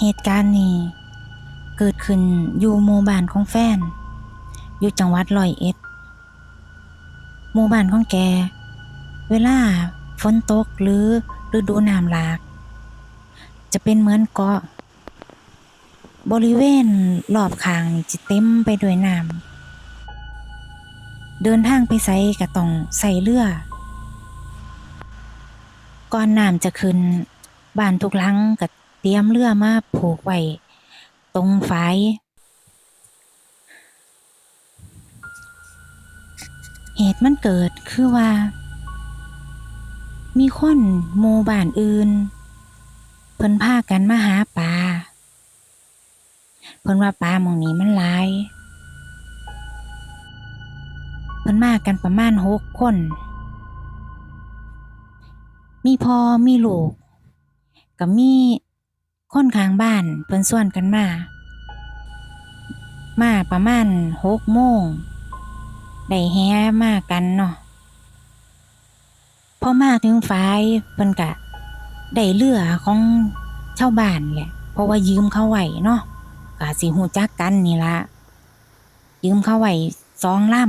เหตุการณ์นี้ เกิดขึ้นอยู่หมู่บ้านของแฟน อยู่จังหวัดร้อยเอ็ดหมู่บ้านของแก เวลาฝนตกหรือฤดูน้ำหลาก จะเป็นเหมือนเกาะ บริเวณรอบข้างนี่จะเต็มไปด้วยน้ำเดินทางไปไสก็ต้องใส่เรือก่อนน้ำจะขึ้นบ้านทุกหลังก็ เตรียมเรือมาผูกไว้ตรงฝายเหตุมันเกิดคือว่า มีคนหมู่บ้านอื่น เพิ่นพากันมาหาปลาเพิ่นว่าปลาหมองนี้มันหลาย เพิ่นมากันประมาณหกคน มีพ่อมีลูกก็มี คนข้างบ้านเพิ่นส่วนกันมา มาประมาณหกโมงได้แฮ้มากันเนาะพอมาถึงฝายเพิ่นกะได้เรือของชาวบ้านแหละเพราะว่ายืมเขาไหวเนาะกะสิฮู้จักกันนี่ละยืมเขาไหวสองล่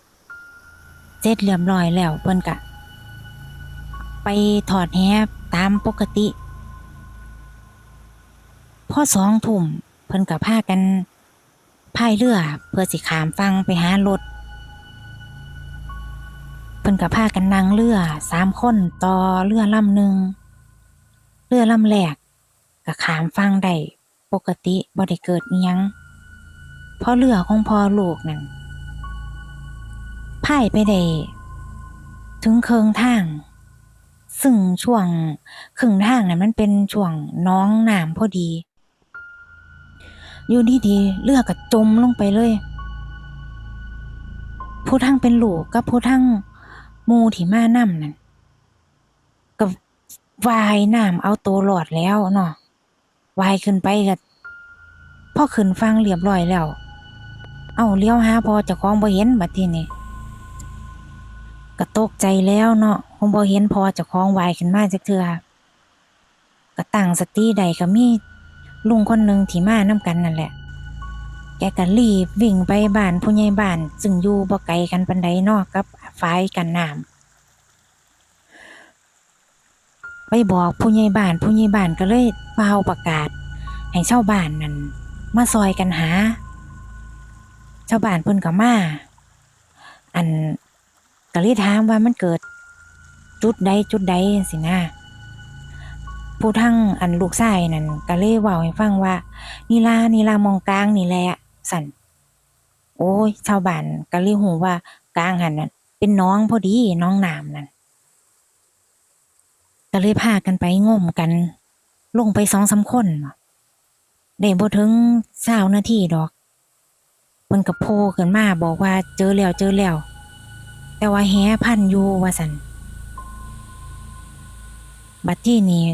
ำเสร็จเรียบร้อยแล้วเพิ่นกะ ไปถอดแฮตามปกติ พอสองทุ่มเพิ่นกะพากันพายเรือเพื่อสิขามฟังไปหารถเพิ่นก็พากันนั่งเรือสามคนต่อเรือลำหนึ่งเรือลำแรกก็ขามฟังได้ปกติบ่ได้เกิดยังเพราะเรือของพ่อลูกนั่นพายไปได้ถึงเคิงทาง ซึ่งช่วงครึ่งทางนั้นมันเป็นช่วงน้องน้ำพอดี อยู่ดีๆเรือก็จมลงไปเลย ผู้ทั้งเป็นหลูกกับผู้ทั้งมูที่มาน้ำนั่นก็วายน้ำเอาตัวรอดแล้วเนาะวายขึ้นไปก็พ่อขึ้นฟังเรียบร้อยแล้ว เอาเลี้ยวหาพอจะคล้องบ่เห็นบัดทีนี้ก็ตกใจแล้วเนาะคงบ่เห็นพอจะคล้องวายขึ้นมาจักเทื่อก็ตั้งสติได้ก็มี ลุงคนหนึ่งที่มานํกันนั่นแหละ แกก็รีบวิ่งไปบ้านผู้ใหญ่บ้านซึ่งอยู่บ่ไกลกันปานใดนาะกับฝายกันน้ำไปบอกผู้ใหญ่บ้านผู้ใหญ่บ้านก็เลยเป่าประกาศให้ชาวบ้านนั่นมาซอยกันหาชาวบ้านเพิ่นก็มาอันก็เลยถามว่ามันเกิดจุดใดจุดใดสินะ ผู้ทั้งอันลูกชายนั่นก็เลยเว้าให้ฟังว่านี่ล่ะนี่ล่ะมองกลางนี่แหละสั่นโอ้ยชาวบ้านก็เลยฮู้ว่ากลางหันน่ะเป็นน้องพอดีน้องน้ำนั่นก็เลยพากันไปง่มกัน ลงไปสองสามคนได้บ่ถึง20นาทีดอกเพิ่นก็โผล่ขึ้นมาบอกว่าเจอแล้วเจอแล้ว แต่ว่าแหพันอยู่ว่าซั่นบัดที่นี้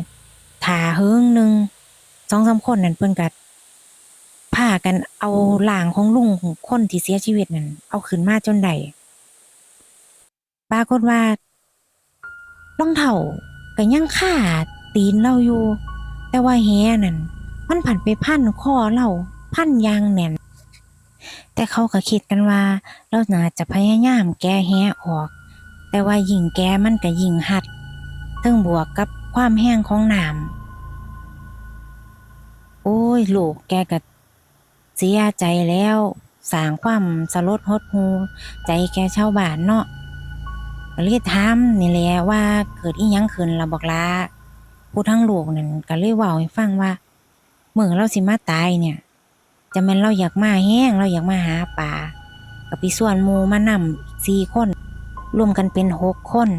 ท่าเฮิงหนึ่งสองสามคนนั่นเพิ่นก็พากันเอาร่างของลุงของคนที่เสียชีวิตนั่นเอาขึ้นมาจนได้ปรากฏว่ารองเท้าก็ยังคาตีนเราอยู่ แต่ว่าแหนั่นมันผันไปพันคอเราพันยางแน่นแต่เขาก็คิดกันว่า เราน่าจะพยายามแก้แหออก แต่ว่ายิ่งแก้มันก็ยิ่งหัดซึ่งบวกกับความแห้งของน้ำ โอ้ยลูกแกก็เสียใจแล้วสางความสลดหดหูใจแกชาวบ้านเนาะก็เลยถามนี่แหละว่าเกิดอีหยังขึ้นล่ะบอกลาผู้ทั้งลูกนั่นก็เลยเว้าให้ฟังว่าเมื้อเราสิมาตายเนี่ย จะแม่นเราอยากมาแฮงเราอยากมาหาปลาก็ไปส่วนมูมานำสี่คนรวมกันเป็นหกคน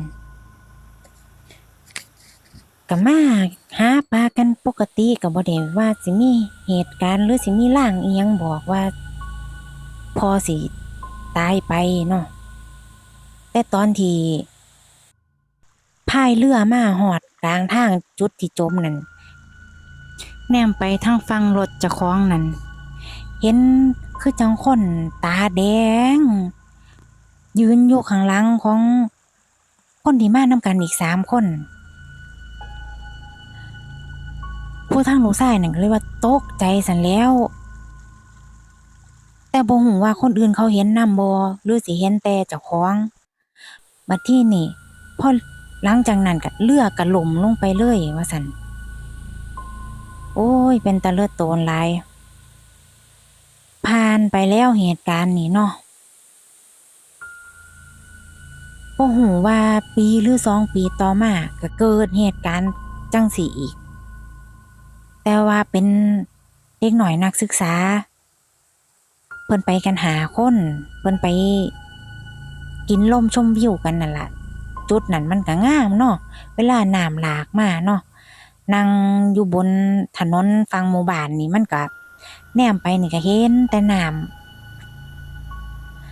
ก็มา หาปลากันปกติก็บ่ได้ว่าสิมีเหตุการณ์หรือสิมีร่างเอียงบอกว่า พอสิตายไปเนาะแต่ตอนที่พายเรือมาฮอดกลางทางจุดที่จมนั่นแนมไปทางฝั่งรถเจ้าของนั่นเห็นคือจังคนตาแดง ยืนอยู่ข้างหลังของคนที่มานำกันอีกสามคน ผู้ทั้งลูกชายนั่นก็เลยว่าตกใจสันแล้ว แต่บ่ฮู้ว่าคนอื่นเขาเห็นนำบ่หรือสิเห็นแต่เจ้าของบัดที่นี้พอหลังจากนั้นก็เรือก็ล่มลงไปเลยว่าซั่นโอ้ย เป็นตะเลิดโตนลายผ่านไปแล้วเหตุการณ์นี้เนาะบ่ฮู้ว่าปีหรือสองปีต่อมาก็เกิดเหตุการณ์จังสีอีก แต่ว่าเป็นเด็กหน่อยนักศึกษา เพิ่นไปกันหาคน เพิ่นไป กินลมชมวิวกันนั่นล่ะ จุดนั้นมันก็งามเนาะเวลาน้ำหลากมาเนาะนั่งอยู่บนถนนฝั่งหมู่บ้านนี่มันก็แนมไปนี่ก็เห็นแต่น้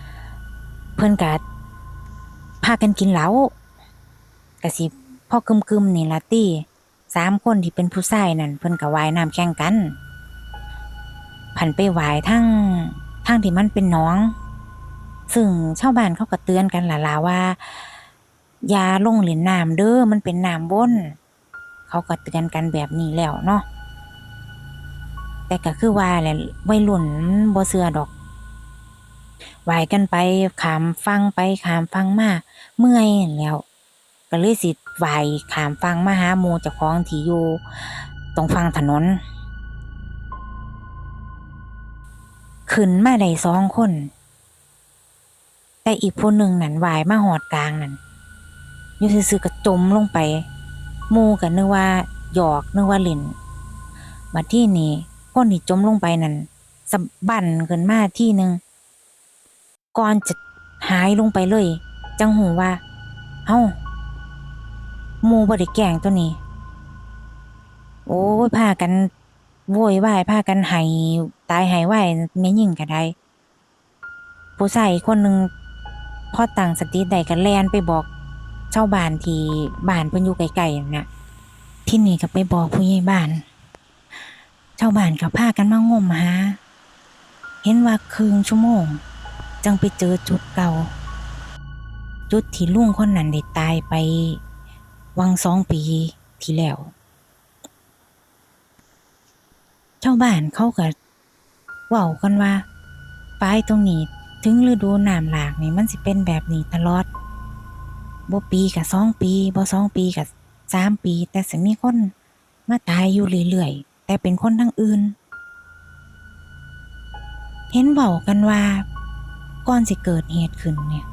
ำเพิ่นก็พากันกินเหล้าก็สิพ่อกึมๆนี่ล่ะติ สามคนที่เป็นผู้ชายนั่นเพิ่นก็ว่ายน้ำแข่งกันผันไปว่ายทั้งทั้งที่มันเป็นน้อง ซึ่งชาวบ้านเขาก็เตือนกันหล่ะๆว่า อย่าลงเล่นน้ำเด้อมันเป็นน้ำวนเขาก็เตือนกันแบบนี้แล้วเนาะแต่ก็คือว่าแหละวัยรุ่นบ่เชื่อดอกว่ายกันไปขามฟังไปขามฟังมาเมื่อยแล้ว ก็เลยสิ ว่ายขามฟังมาหาหมู่เจ้าของที่อยู่ตรงฝั่งถนน ขึ้นมาได้สองคน แต่อีกผู้หนึ่งนั่นวายมาหอดกลางนั่นยูซื่อๆก็จมลงไปมูก็นึกว่าหยอกนึกว่าเล่นมาที่นี่คนที่จมลงไปนั่นสะบั้นขึ้นมาที่หนึ่งก่อนจะหายลงไปเลย จังหูว่าเอ้า มูบ่ได้แกงตัวนี้ โอ้ยพากันโวยวายพากันไห้ตายไห้ไหวแม่ยิ่งก็ได้ผู้ชายคนหนึ่งพอตั้งสติได้ก็แลนไปบอกชาบ้านที่บ้านเพิ่นอยู่ไกลๆนั่นน่ะที่นี่ก็ไปบอกผู้ใหญ่บ้านชาบ้านก็พากันมางมหาเห็นว่าครึ่งชั่วโมง จังไปเจอจุดเก่า จุดที่ลุงคนนั้นได้ตายไป วังสองปีที่แล้วชาวบ้านเขาก็ว้ากันว่าปลายตรงนี้ถึงฤดูน้ำหลากนี่มันสิเป็นแบบนี้ตลอดบ่ปีกับสองปีบ่สองปีกับสามปี แต่สิมีคนมาตายอยู่เรื่อยๆแต่เป็นคนทั้งอื่น เห็นเว้ากันว่าก่อนสิเกิดเหตุขึ้นเนี่ย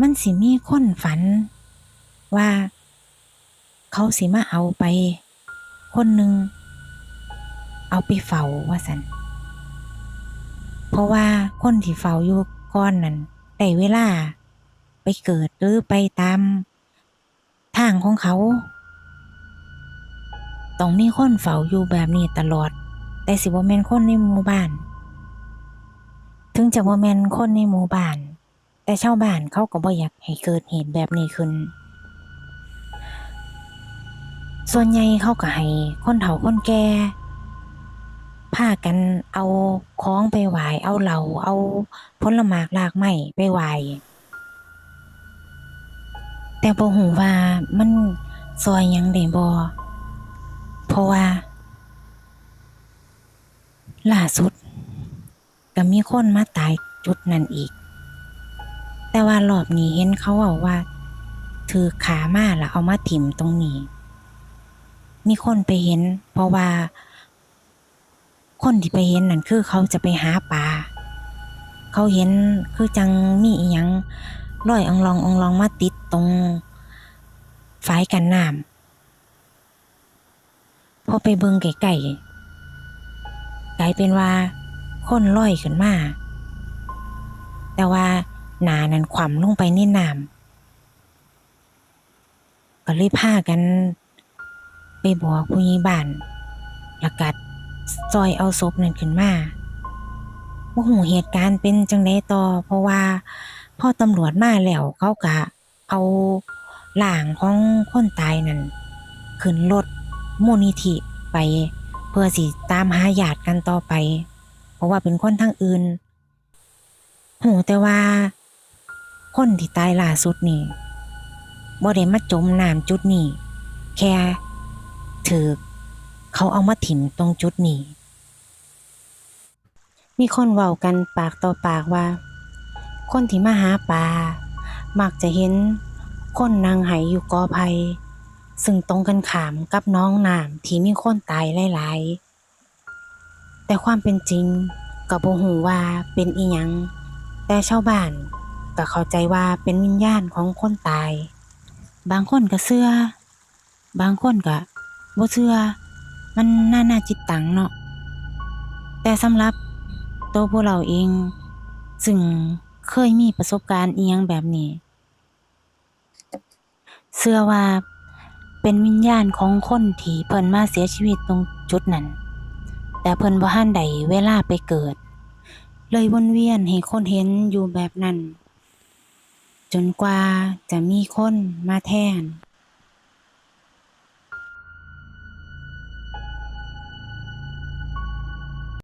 มันสิมีคนฝันว่า เขาสิมาเอาไป คนหนึ่งเอาไปเฝ้าว่าสันเพราะว่าคนที่เฝ้าอยู่ก่อนนั้นได้เวลา ไปเกิดหรือไปตาม ทางของเขาต้องมีคนเฝ้าอยู่แบบนี้ตลอด แต่สิบ่แม่นคนในหมู่บ้าน ถึงจะบ่แม่นคนในหมู่บ้าน แต่ชาวบ้านเขาก็บ่อยากให้เกิดเหตุแบบนี้ขึ้น ส่วนใหญ่เขาก็ให้คนเฒ่าคนแก่พากันเอาของไปไหวเอาเหล้าเอาผลหมากรากไม้ไปไหวแต่บ่ฮู้ว่ามันช่วยยังได้บ่เพราะว่าล่าสุดก็มีคนมาตายจุดนั้นอีก แต่ว่ารอบนี้เห็นเขาเว้าว่าถือขามาแล้วเอามาถิ่มตรงนี้ มีคนไปเห็น เพราะว่า คนที่ไปเห็นนั่นคือเขาจะไปหาปลาเขาเห็นคือจังมีอีหยังลอยองลององลองมาติดตรงฝายกันน้ำพอไปเบิงไกลๆกลายเป็นว่าคนลอยขึ้นมาแต่ว่าหนานั้นขวำลงไปในน้ำก็เลยพากัน บอกผู้ใหญ่บ้านแล้วก็ซอยเอาศพนั้นขึ้นมาว่าหูเหตุการณ์เป็นจังไดต่อ เพราะว่าพ่อตำรวจมาแล้วเขาก็เอาหลางของคนตายนั่นขึ้นรถมูลนิธิไปเพื่อสิตามหาญาติกันต่อไป เพราะว่าเป็นคนทั้งอื่นหูแต่ว่า คนที่ตายล่าสุดนี่บ่ได้มาจมน้ำจุดนี้แค่ ถือเขาเอามาถิ่มตรงจุดนี้ มีคนเว้ากันปากต่อปากว่า คนที่มาหาปลา มักจะเห็นคนนางไหอยู่กอไผ่ซึ่งตรงกันขามกับน้องน้ำที่มีคนตายหลายๆ แต่ความเป็นจริงก็บ่ฮู้ว่าเป็นอีหยัง แต่ชาวบ้านก็เข้าใจว่าเป็นวิญญาณของคนตาย บางคนก็เชื่อบางคนก็ บ่เชื่อมันน่านาจิตตังเนาะแต่สำหรับตัวพวกเราเอง ซึ่งเคยมีประสบการณ์เอียงแบบนี้เชื่อว่าเป็นวิญญาณของคนที่เพิ่นมาเสียชีวิตตรงจุดนั้น แต่เพิ่นบ่ทันได้เวลาไปเกิด เลยวนเวียนให้คนเห็นอยู่แบบนั้น จนกว่าจะมีคนมาแทน